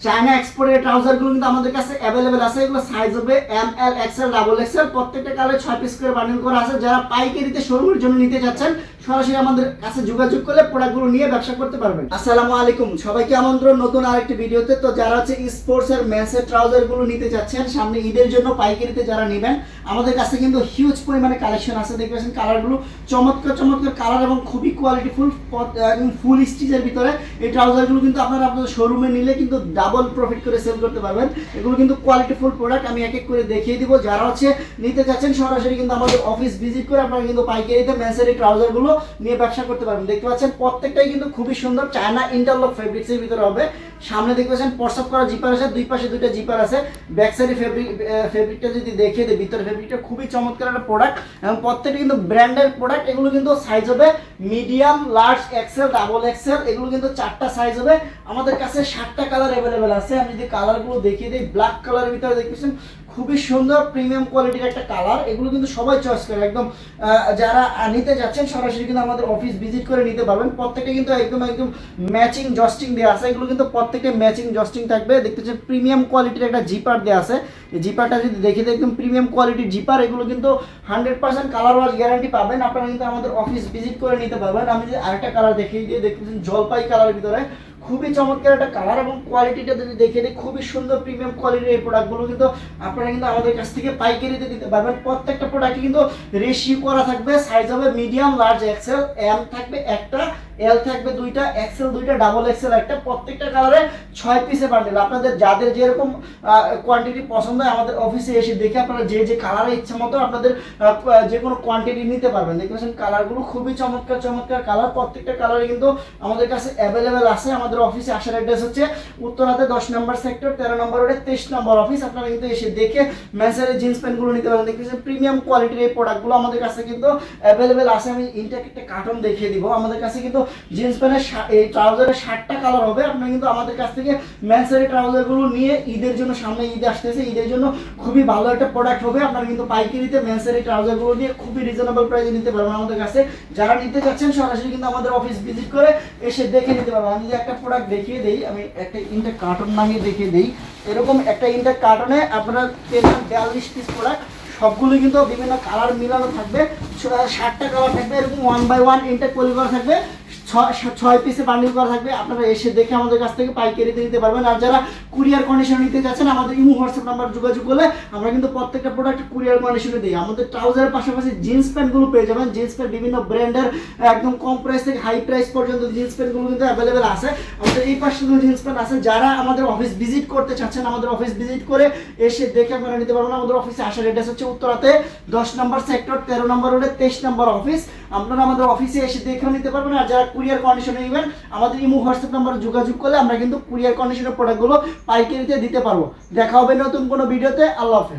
China এক্সপোর্টের ট্রাউজারগুলো কিন্তু আমাদের কাছে অ্যাভেলেবেল আছে। এগুলো সাইজ হবে M L XL double XL প্রত্যেকটা কালারে ছয় পিস করে বান্ডিল করা আছে। যারা পাইকারিতে শোরুমের জন্য নিতে যাচ্ছেন সরাসরি আমাদের কাছে যোগাযোগ করলে প্রোডাক্টগুলো নিয়ে ব্যবসা করতে পারবেন। আসসালামু আলাইকুম, সবাইকে আমন্ত্রণ নতুন আরেকটি ভিডিওতে। তো যারা হচ্ছে স্পোর্টস এর মেন্সের ট্রাউজারগুলো নিতে যাচ্ছেন সামনে ঈদের জন্য পাইকারিতে যারা নেবেন, আমাদের কাছে কিন্তু হিউজ পরিমাণে কালেকশন আছে। দেখতে পাচ্ছেন কালারগুলো চমৎকার চমৎকার কালার এবং খুবই কোয়ালিটিফুল এবং ফুল স্টিচের ভিতরে এই ট্রাউজারগুলো কিন্তু আপনারা আপনাদের শোরুমে নিলে কিন্তু ডাবল প্রফিট করে সেল করতে পারবেন। এগুলো কিন্তু কোয়ালিটিফুল প্রোডাক্ট আমি এক এক করে দেখিয়ে দিব। যারা হচ্ছে নিতে চাচ্ছেন, সরাসরি কিন্তু আমাদের অফিস ভিজিট করে আপনারা কিন্তু পাইকারিতে মেন্সের এই ট্রাউজারগুলো নিয়ে ব্যবসা করতে পারবেন। দেখতে পাচ্ছেন প্রত্যেকটাই কিন্তু খুবই সুন্দর চায়না ইন্টারলক ফেব্রিক্সের ভিতরে হবে। সামনে দেখতে পাচ্ছেন পরসাপ করা জিপার আছে, দুই পাশে দুইটা জিপার আছে। ব্যাক সাইডে ফেব্রিক ফেব্রিকটা যদি দেখিয়ে দিই, ভিতরে ফেব্রিকটা খুবই চমৎকার একটা প্রোডাক্ট এবং প্রত্যেকটা কিন্তু ব্র্যান্ডের প্রোডাক্ট এগুলো কিন্তু সাইজ হবে medium large XL double XL এগুলো কিন্তু চারটা সাইজ হবে। আমাদের কাছে সাতটা কালার অ্যাভেলেবেল আছে। আমি যদি কালারগুলো দেখিয়ে দিই ব্ল্যাক কালারের ভিতরে দেখতেছেন খুবই সুন্দর প্রিমিয়াম কোয়ালিটির একটা কালার এগুলো কিন্তু সবাই চয়েস করে, একদম যারা নিতে যাচ্ছেন সরাসরি কিন্তু আমাদের অফিস ভিজিট করে নিতে পারবেন। প্রত্যেকটা কিন্তু একদম একদম ম্যাচিং জস্টিং দেওয়া আছে। এগুলো কিন্তু প্রত্যেকটা ম্যাচিং জস্টিং থাকবে। দেখতে পাচ্ছেন প্রিমিয়াম কোয়ালিটির একটা জিপার দেওয়া আছে। জিপারটা যদি দেখি একদম প্রিমিয়াম কোয়ালিটির জিপার এগুলো কিন্তু hundred percent colour wash guarantee পাবেন। আপনারা কিন্তু আমাদের অফিস ভিজিট করে নিতে পারবেন। আমি যদি আরেকটা কালার দেখিয়ে দিয়ে দেখতে পাচ্ছেন, জলপাই কালারের ভিতরে। খুবই চমৎকার একটা কালার এবং কোয়ালিটিটা যদি দেখে দিই খুবই সুন্দর প্রিমিয়াম কোয়ালিটির এই প্রোডাক্টগুলো কিন্তু আপনারা কিন্তু আমাদের কাছ থেকে পাইকারিতে দিতে পারবেন। প্রত্যেকটা প্রোডাক্টে কিন্তু রেশিও করা থাকবে সাইজ হবে মিডিয়াম লার্জ এক্সেল এম থাকবে একটা এল থাকবে দুইটা এক্সেল দুইটা ডাবল এক্সেল একটা। প্রত্যেকটা কালারে ছয় পিসে বান্ডেল আপনাদের যাদের যেরকম কোয়ান্টিটি পছন্দ হয়, আমাদের অফিসে এসে দেখে আপনারা যে যে কালারের ইচ্ছা মতো আপনাদের যে কোনো কোয়ান্টিটি নিতে পারবেন। দেখতে পাচ্ছেন কালারগুলো খুবই চমৎকার চমৎকার কালার প্রত্যেকটা কালারে কিন্তু আমাদের কাছে অ্যাভেলেবেল আছে। আমাদের অফিসে আসার অ্যাড্রেস হচ্ছে উত্তরাতে দশ নম্বর সেক্টর তেরো নম্বর রোডে তেইশ নম্বর অফিস আপনারা কিন্তু এসে দেখে ম্যান্সারের জিন্স প্যান্টগুলো নিতে পারবেন। দেখতে পাচ্ছেন প্রিমিয়াম কোয়ালিটির এই প্রোডাক্টগুলো আমাদের কাছে কিন্তু অ্যাভেলেবেল আছে। আমি ইনটেক একটা কার্টন দেখিয়ে দিব। আমাদের কাছে কিন্তু জিন্স প্যান্টের এই ট্রাউজারের ষাটটা কালার হবে। আপনারা কিন্তু আমাদের কাছ থেকে ম্যান্সারের ট্রাউজারগুলো নিয়ে ঈদের জন্য সামনে ঈদ আসতেছে। ঈদের জন্য খুবই ভালো একটা প্রোডাক্ট হবে। আপনারা কিন্তু পাইকারিতে ম্যান্সারের ট্রাউজারগুলো নিয়ে খুবই রিজনেবল প্রাইসে নিতে পারবেন আমাদের কাছে। যারা নিতে চাচ্ছেন, সরাসরি কিন্তু আমাদের অফিস ভিজিট করে এসে দেখে নিতে পারবেন। আমি যদি একটা প্রোডাক্ট দেখিয়ে দিই, আমি একটা ইনটেক কার্টন নামিয়ে দেখিয়ে দিই। এরকম একটা ইনটেক কার্টনে আপনারা যাবেন বিয়াল্লিশ পিস প্রোডাক্ট সবগুলো কিন্তু বিভিন্ন কালার মিলানো থাকবে। ষাটটা কালার থাকবে। এরকম one by one intact poly করা থাকবে। ছয় পিসে বান্ডিল করা থাকবে। আপনারা এসে দেখে আমাদের কাছ থেকে পাইকারিতে নিতে পারবেন। আর যারা কুরিয়ার কন্ডিশন নিতে চাচ্ছেন আমাদের ইমো হোয়াটসঅ্যাপ নাম্বার যোগাযোগ করলে আমরা কিন্তু প্রত্যেকটা প্রোডাক্ট কুরিয়ার কন্ডিশনে দিই। আমাদের ট্রাউজারের পাশাপাশি জিন্স প্যান্টগুলো পেয়ে যাবেন। জিন্স প্যান্ট বিভিন্ন ব্র্যান্ডের একদম কম প্রাইস থেকে হাই প্রাইস পর্যন্ত জিন্স প্যান্টগুলো কিন্তু অ্যাভেলেবেল আছে। আমাদের এই পাশে জিন্স প্যান্ট আছে। যারা আমাদের অফিস ভিজিট করতে চাচ্ছেন, আমাদের অফিস ভিজিট করে এসে দেখে আপনারা নিতে পারবেন। আমাদের অফিসে আসার অ্যাড্রেস হচ্ছে উত্তরাতে দশ নম্বর সেক্টর তেরো নম্বর রোডে তেইশ নম্বর অফিস আপনারা আমাদের অফিসে এসে দেখেও নিতে পারবেন। আর যারা কুরিয়ার কন্ডিশনে নেবেন আমাদের ইমো হোয়াটসঅ্যাপ নাম্বারে যোগাযোগ করলে আমরা কিন্তু কুরিয়ার কন্ডিশনের প্রোডাক্টগুলো পাইকারিতে দিতে পারব। দেখা হবে নতুন কোনো ভিডিওতে আল্লাহ হাফেজ।